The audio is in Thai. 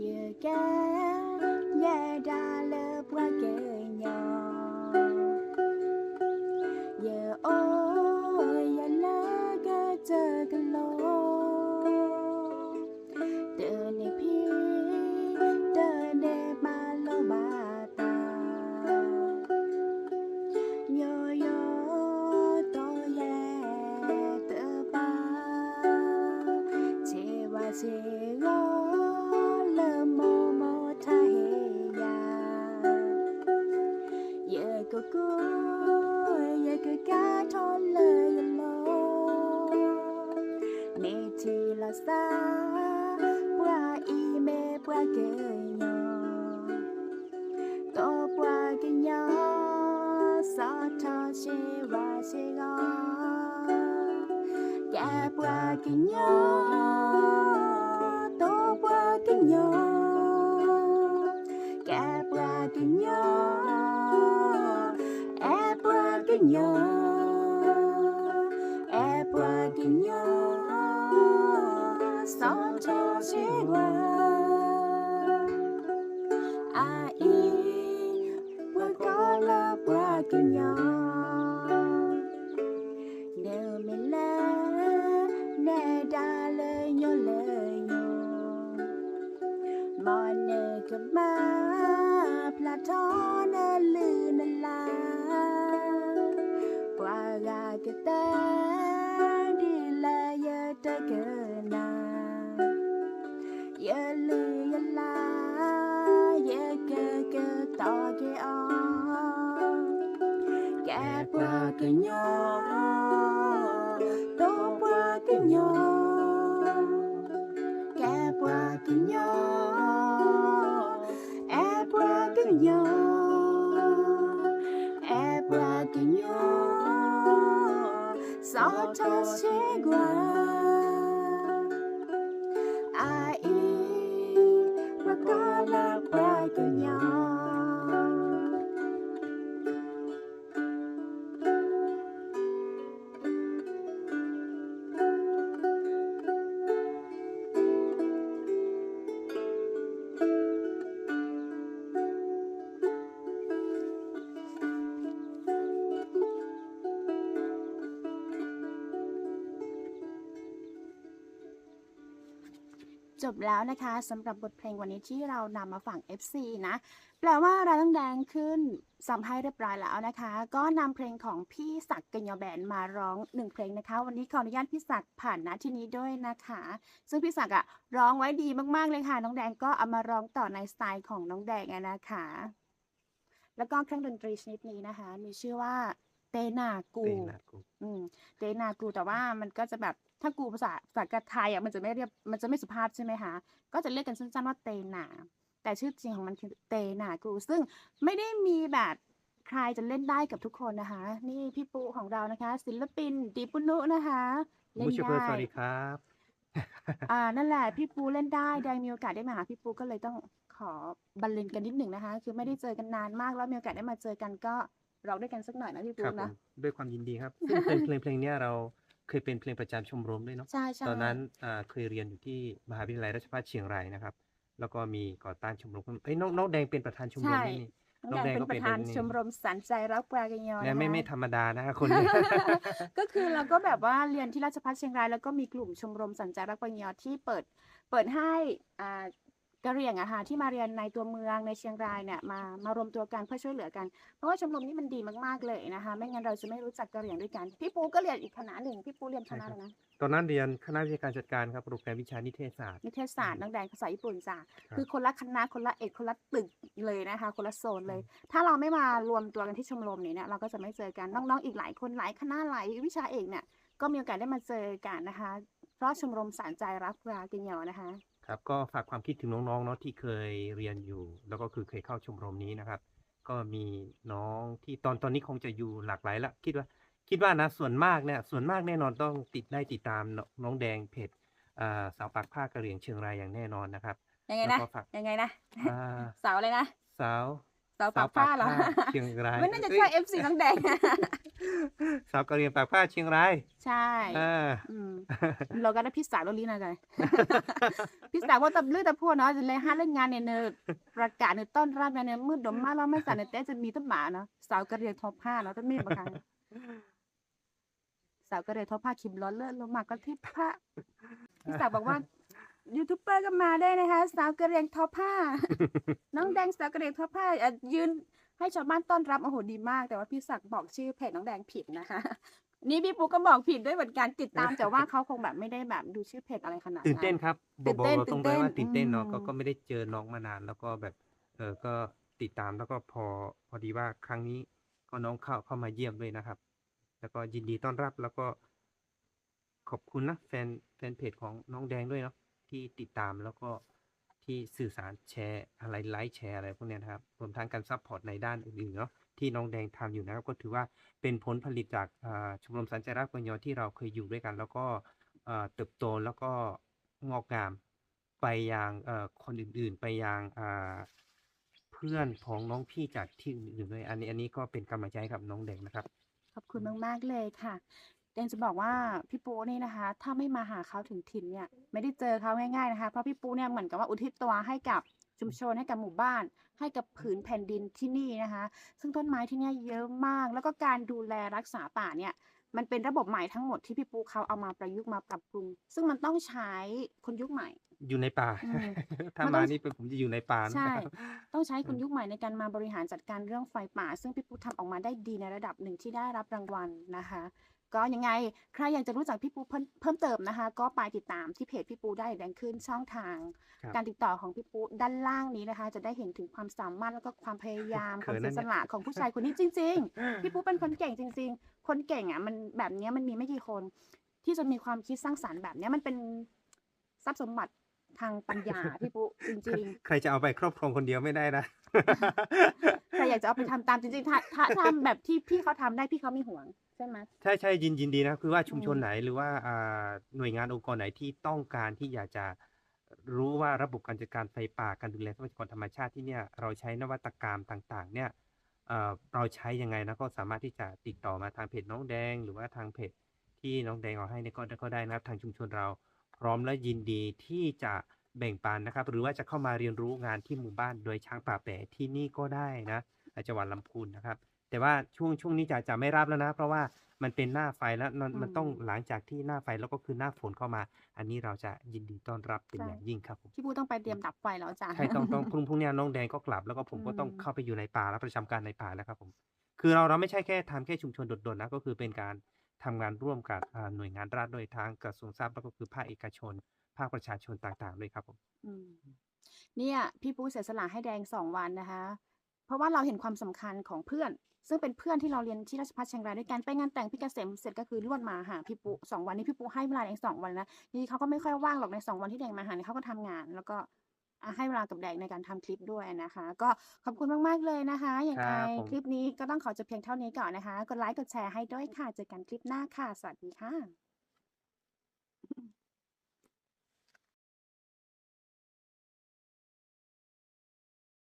You get, yeah, dollar bracket. เยโกโกเยโกกาทอเลยโลเนทีลาซาปวาอีเมปวา kanya. 얼굴 야 บแล้วนะคะสำหรับบทเพลงวันนี้ที่เรานำมาฝั่ง FC นะแปลว่าเราต้องแดงขึ้นสัมให้เรียบร้อยแล้วนะคะ ก็นำเพลงของพี่ศักดิ์กัญญาแบนมาร้องหนึ่งเพลงนะคะ วันนี้ขออนุญาตพี่ศักดิ์ผ่านนะที่นี้ด้วยนะคะ ซึ่งพี่ศักดิ์อะร้องไว้ดีมากๆเลยค่ะ น้องแดงก็เอามาร้องต่อในสไตล์ของน้องแดงอะนะคะ แล้วก็เครื่องดนตรีชนิดนี้นะคะ มีชื่อว่าเตนากู เตนากู อืมเตนากูแต่ว่ามันก็จะแบบ ถ้ากูภาษาภาษากไทยอะมันจะไม่เรียบมันจะไม่สุภาพใช่ไหมคะก็จะเรียกกันสั้นๆว่าเตนาแต่ชื่อจริงของมันคือเตนากูซึ่งไม่ได้มีแบบใครจะเล่นได้กับทุกคนนะคะ นี่พี่ปูของเรานะคะ ศิลปินดีปุนุนะคะเล่นผู้ช่วยเพื่อนได้สวัสดีครับอ่านั่นแหละพี่ปูเล่นได้ได้มีโอกาสได้มาหาพี่ปูก็เลยต้องขอบรรเลงกันนิดหนึ่งนะคะ คือไม่ได้เจอกันนานมากแล้วมีโอกาสได้มาเจอกันก็ร้องด้วยกันสักหน่อยนะพี่ปูครับผนะมด้วยความยินดีครับซึ่งเพลงเพลงเพลงเนี้ยเรา เคยเป็นเพลงประจำชมรมด้วยเนาะ ใช่ใช่ตอนนั้นอ่าเคยเรียนอยู่ที่มหาวิทยาลัยราชภัฏเชียงรายนะครับ แล้วก็มีก่อตั้งชมรมขึ้นเอ้ยน้องน้องแดงเป็นประธานชมรมใช่นี่นี่ น้องแดงน้องแดงเป็นก็ประธานเป็นนี่ชมรมสันใจรักปลากันยอและไม่นะคะไม่ธรรมดานะฮะคนนี้ ก็คือเราก็แบบว่าเรียนที่ราชภัฏเชียงรายแล้วก็มีกลุ่มชมรมสัญจารักปัญญาที่เปิดเปิดให้อ่า กะเหรี่ยงอะค่ะที่มาเรียนในตัวเมืองในเชียงรายเนี่ยมามารวมตัวกันเพื่อช่วยเหลือกัน เพราะว่าชมรมนี้มันดีมากๆเลยนะคะ ไม่งั้นเราจะไม่รู้จักกะเหรี่ยงด้วยกัน พี่ปูก็เรียนอีกคณะหนึ่งพี่ปูเรียนคณะใช่อะไรครับนะตอนนั้นเรียนคณะวิชาการจัดการครับโปรแกรมวิชานิเทศศาสตร์นิเทศศาสตร์นักแดงภาษาญี่ปุ่นจ้ะครับคือคนละคณะคนละเอกคนละตึกเลยนะคะ คนละโซนเลย ถ้าเราไม่มารวมตัวกันที่ชมรมนี้เนี่ยเราก็จะไม่เจอกันน้องๆอีกหลายคนหลายคณะหลายวิชาเอกเนี่ยก็มีโอกาสได้มาเจอกันนะคะ เพราะชมรมสารใจรักปลากินเหยอนะคะ ครับ ก็ฝากความคิดถึงน้องๆเนาะที่เคยเรียนอยู่ แล้วก็คือเคยเข้าชมรมนี้นะครับ ก็มีน้องที่ตอนตอนนี้คงจะอยู่หลากหลายละคิดว่าคิดว่านะส่วนมากเนี่ยส่วนมากแน่นอนต้องติดได้ติดตามนน้องแดงเพจอ่าสาวปากผ้ากระเหรี่ยงเชียงรายอย่างแน่นอนนะครับยังไงแล้นะวก็ฝากยังไงนะอ่าสาวเลยนะสาว สาวปากผ้าเหรอสวปกผ้เชียงรายไม่น่าจะอ้ยใช่เอฟซีน้องแดงสาวกะเหรียงปากผ้าเชียงราย ใช่อ่าอืมเราก็ได้พี่สาวเราลีนะจ๊ะพี่สาวว่าตับเลือดตะพัวเนาะจะเลยห้าเล่นงานเนี่ยเนอะประกาศเนี่ยต้อนรับเนี่ยมืดดมมากแล้วไม่สานเนี่ยแต่จะมีต้นหมาเนาะสาวกระเรียงทอผ้าเนาะต้นมีดประคังสาวกระเรียงทอผ้าคิมร้อนเลือดลงมาก็ที่ผ้าพี่สาวบอกว่า ยูทูบเบอร์ก็มาได้นะคะ สาวกระเรียงทอผ้า น้องแดงสาวกระเรียงทอผ้าอะยืนให้ชาวบ้านต้อนรับโอ้โหดีมาก แต่ว่าพี่ศักดิ์บอกชื่อเพจน้องแดงผิดนะคะ นี่พี่ปุ๊กก็บอกผิดด้วยเหมือนกันติดตาม แต่ว่าเขาคงแบบไม่ได้แบบดูชื่อเพจอะไรขนาดตื่นเต้นนั้นครับบตื่อกนบอกเต้นเราตรงเลยว่าตื่ตื่นนเต้เต้นนเนาะก็อืม ก็ไม่ได้เจอน้องมานาน แล้วก็แบบเออก็ติดตามแล้วก็พอพอดีว่าครั้งนี้ก็น้องเข้าเข้ามาเยี่ยมด้วยนะครับ แล้วก็ยินดีต้อนรับแล้วก็ ขอบคุณนะแฟนแฟนเพจของน้องแดงด้วยเนาะ ที่ติดตามแล้วก็ที่สื่อสารแชร์อะไรไลค์แชร์อะไรพวกนี้นะครับรวมทั้งการซัพพอร์ตในด้านอื่นๆเนาะที่น้องแดงทำอยู่นะครับก็ถือว่าเป็นผลผลิตจากชมรมสัญจรักษ์ปัญญาที่เราเคยอยู่ด้วยกัน แล้วก็เติบโตแล้วก็งอกงามไปยังคนอื่นๆ ไปยังเพื่อนของน้องพี่จากที่อื่นๆด้วยอันนี้อันนี้ก็เป็นกำลังใจกับน้องแดงนะครับ ขอบคุณมากๆเลยค่ะ เดนจะบอกว่าพี่ปูนี่นะคะ ถ้าไม่มาหาเขาถึงถิ่นเนี่ย ไม่ได้เจอเขาง่ายๆนะคะเพราะพี่ปูเนี่ยเหมือนกับว่าอุทิศตัวให้กับชุมชนให้กับหมู่บ้าน ให้กับผืนแผ่นดินที่นี่นะคะ ซึ่งต้นไม้ที่เนี่ยเยอะมาก แล้วก็การดูแลรักษาป่าเนี่ยมันเป็นระบบใหม่ทั้งหมดที่พี่ปูเขาเอามาประยุกต์มาปรับปรุง ซึ่งมันต้องใช้คนยุคใหม่ อยู่ในป่าอืมถ้ามันต้มาองนี่เป็นผมจะอยู่ในป่านะใช่ครับต้องใช้คนอืมยุคใหม่ในการมาบริหารจัดการเรื่องไฟป่า ซึ่งพี่ปูทำออกมาได้ดีในระดับหนึ่งที่ได้รับรางวัลนะคะ ก็ยังไงใครอยากจะรู้จักพี่ปูเพิ่มเพิ่มเติมนะคะ ก็ไปติดตามที่เพจพี่ปูได้แดงขึ้นช่องทางครับการติดต่อของพี่ปูด้านล่างนี้นะคะ จะได้เห็นถึงความสามารถแล้วก็ความพยายามคเขิวามนเสีนะยเนี่สยละของผู้ชายคนนี้จริง ๆ พี่ปูเป็นคนเก่งจริง ๆ คนเก่งอะมันแบบเนี้ยมันมีไม่กี่คน ที่จะมีความคิดสร้างสรรค์แบบเนี้ยมันเป็นทรัพย์สมบัติ ทางปัญญาพี่ปูจริงๆ ใครจะเอาไปครอบครองคนเดียวไม่ได้นะใครอยากจะเอาไปทำตามจริงๆ ถ้าถ้าทำแบบที่พี่เขาทำได้พี่เขามีห่วงใช่ไหมใช่ใช่ยินยินดีนะคือว่าชุมชนอืมไหนหรือว่าอ่าหน่วยงานองค์กรไหนที่ต้องการที่อยากจะรู้ว่าระบบการจัดการไฟป่าการดูแลทรัพยากรธรรมชาติที่เนี่ยเราใช้นวัตกรรมต่างๆ เนี่ยเอ่อเราใช้ยังไงนะก็สามารถที่จะติดต่อมาทางเพจน้องแดง หรือว่าทางเพจที่น้องแดงเอาให้เนี่ยก็ก็ได้นะครับทางชุมชนเรา พร้อมและยินดีที่จะแบ่งปันนะครับ หรือว่าจะเข้ามาเรียนรู้งานที่หมู่บ้านโดยช้างป่าแปะที่นี่ก็ได้นะจังหวัดลำพูนนะครับ แต่ว่าช่วงช่วงนี้จะจะไม่รับแล้วนะ เพราะว่ามันเป็นหน้าไฟแล้วมันมันต้องอืมหลังจากที่หน้าไฟแล้วก็คือหน้าฝนเข้ามา อันนี้เราจะยินดีต้อนรับเป็นใช่อย่างยิ่งครับผมพี่ปูต้องไปเตรียมดับไฟแล้วจ้ะใช่ต้องต้องพรุ่งพรุ่งนี้น้องแดงก็กลับแล้วก็ผมก็ต้องอืมเข้าไปอยู่ในป่าแล้วประจำการในป่าแล้วครับผม คือเราเราไม่ใช่แค่ทำแค่ชุมชนโดดๆนะก็คือเป็นการ ทำงานร่วมกับหน่วยงานรัฐโดยทางกระทรวงทรัพย์แล้วก็คือภาคเอกชน ภาคประชาชนต่างๆด้วยครับผมเนี่ยพี่ปูเสียสละให้แดงสองวันนะคะ เพราะว่าเราเห็นความสำคัญของเพื่อน ซึ่งเป็นเพื่อนที่เราเรียนที่ราชภัฏเชียงรายด้วยกันไปงานแต่งพี่เกษมเสร็จก็คือรวดมาหาพี่ปูสองวันนี้พี่ปูให้เวลาแดงสองวันนะนี่เขาก็ไม่ค่อยว่างหรอกในสองวันที่แดงมาหาเนี่ยเขาก็ทำงานแล้วก็ ให้เวลากับแดงในการทำคลิปด้วยนะคะ ก็ขอบคุณมากๆเลยนะคะ อย่างคไรรับผมคลิปนี้ก็ต้องขอจบเพียงเท่านี้ก่อนนะคะ กดไลค์กดแชร์ให้ด้วยค่ะ เจอกันคลิปหน้าค่ะ สวัสดีค่ะ